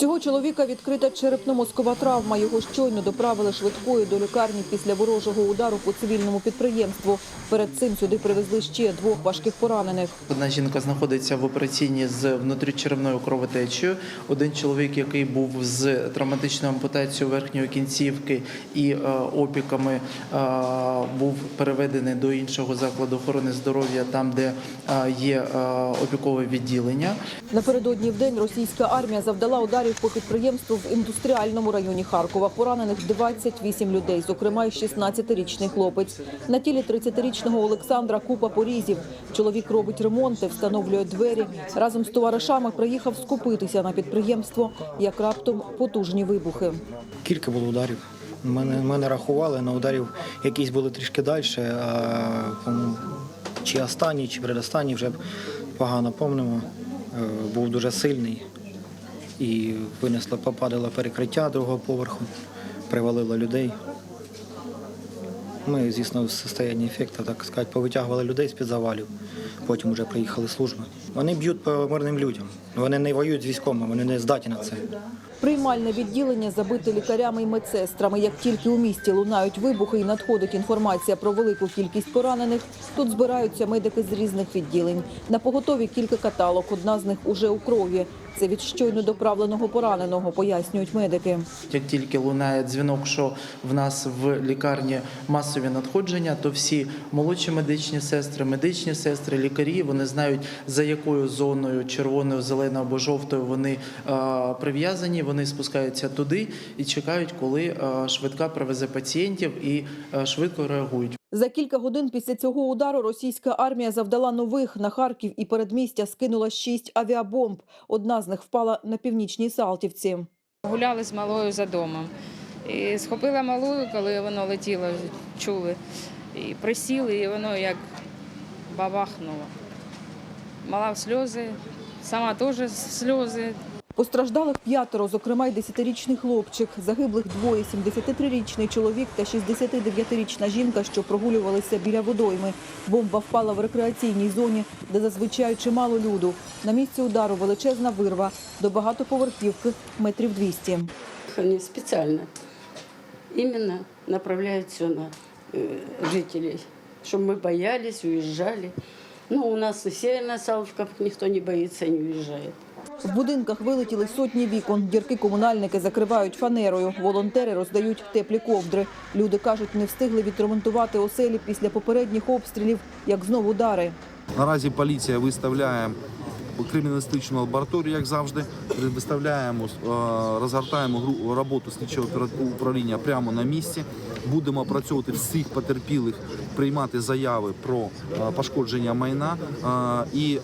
Цього чоловіка відкрита черепно-мозкова травма. Його щойно доправили швидкою до лікарні після ворожого удару по цивільному підприємству. Перед цим сюди привезли ще двох важких поранених. Одна жінка знаходиться в операційній з внутрічеревною кровотечею. Один чоловік, який був з травматичною ампутацією верхньої кінцівки і е, опіками, е, був переведений до іншого закладу охорони здоров'я, там де е, є опікове відділення. Напередодні в день російська армія завдала ударів по підприємству в індустріальному районі Харкова. Поранених 28 людей, зокрема й 16-річний хлопець. На тілі 30-річного Олександра купа порізів. Чоловік робить ремонти, встановлює двері. Разом з товаришами приїхав скупитися на підприємство, як раптом потужні вибухи. Кілька було ударів. Ми не, ми не рахували, але ударів якісь були трішки далі. А, чи останній, чи передостанній вже погано помнимо. Е, Був дуже сильний і винесло, попадало перекриття другого поверху, привалило людей. Ми, звісно, в стані ефекту, так сказати, повитягували людей з-під завалів. Потім вже приїхали служби. Вони б'ють по мирним людям. Вони не воюють з військовими, вони не здатні на це. Приймальне відділення забите лікарями і медсестрами. Як тільки у місті лунають вибухи і надходить інформація про велику кількість поранених, тут збираються медики з різних відділень. На поготові кілька каталог. Одна з них уже у крові. Це від щойно доправленого пораненого, пояснюють медики. Як тільки лунає дзвінок, що в нас в лікарні масові надходження, то всі молодші медичні сестри, медичні сестри, лікарі вони знають за якою зоною червоною, зеленою або жовтою вони прив'язані. Вони спускаються туди і чекають, коли швидка привезе пацієнтів і швидко реагують. За кілька годин після цього удару російська армія завдала нових на Харків і передмістя скинула шість авіабомб. Одна з них впала на північній Салтівці. Гуляли з малою за домом. І схопила малою, коли воно летіло, чули. І присіли, і воно як бабахнуло. Мала в сльози, сама теж сльози. Постраждалих п'ятеро, зокрема й 10-річний хлопчик. Загиблих двоє – 73-річний чоловік та 69-річна жінка, що прогулювалися біля водойми. Бомба впала в рекреаційній зоні, де зазвичай чимало люду. На місці удару величезна вирва до багатоповерхівки метрів 200. Они специально именно направляют все на э, жителей, чтобы мы боялись, уезжали. Ну, у нас и северная Саловка никто не боится и не уезжает. В будинках вилетіли сотні вікон. Дірки комунальники закривають фанерою. Волонтери роздають теплі ковдри. Люди кажуть, не встигли відремонтувати оселі після попередніх обстрілів, як знову удари. Наразі поліція виставляє криміналістичну лабораторію, як завжди. Виставляємо, е, розгортаємо гру- роботу слідчого управління прямо на місці. Будемо опрацьовувати всіх потерпілих, приймати заяви про е, пошкодження майна е, і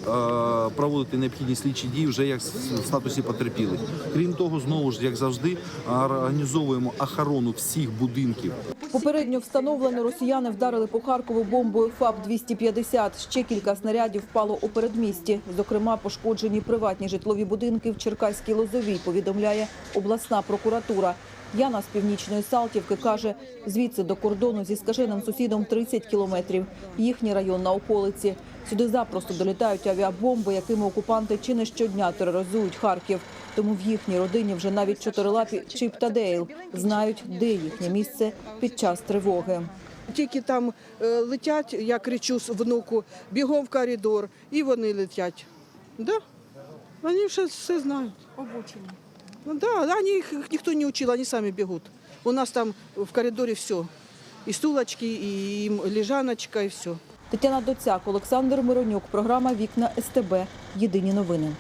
проводити необхідні слідчі дії вже як в статусі потерпілих. Крім того, знову ж як завжди, організовуємо охорону всіх будинків Попередньо встановлено, росіяни вдарили по Харкову бомбою ФАП-250. Ще кілька снарядів впало у передмісті. Зокрема, пошкоджені приватні житлові будинки в Черкаській Лозовій, повідомляє обласна прокуратура. Яна з північної Салтівки каже, звідси до кордону зі скаженим сусідом 30 кілометрів. Їхній район на околиці. Сюди запросто долітають авіабомби, якими окупанти чи не щодня тероризують Харків. Тому в їхній родині вже навіть чотирилапі Чіп та Дейл знають, де їхнє місце під час тривоги. Тільки там е, летять, я кричу внуку, бігом в коридор, і вони летять. Да? Вони все, все знають. Обучені. Ну, да, вони їх ніхто не учив, вони самі бігуть. У нас там в коридорі все. І стулочки, і лежаночка, і все. Тетяна Доцяк, Олександр Миронюк. Програма Вікна СТБ. Єдині новини.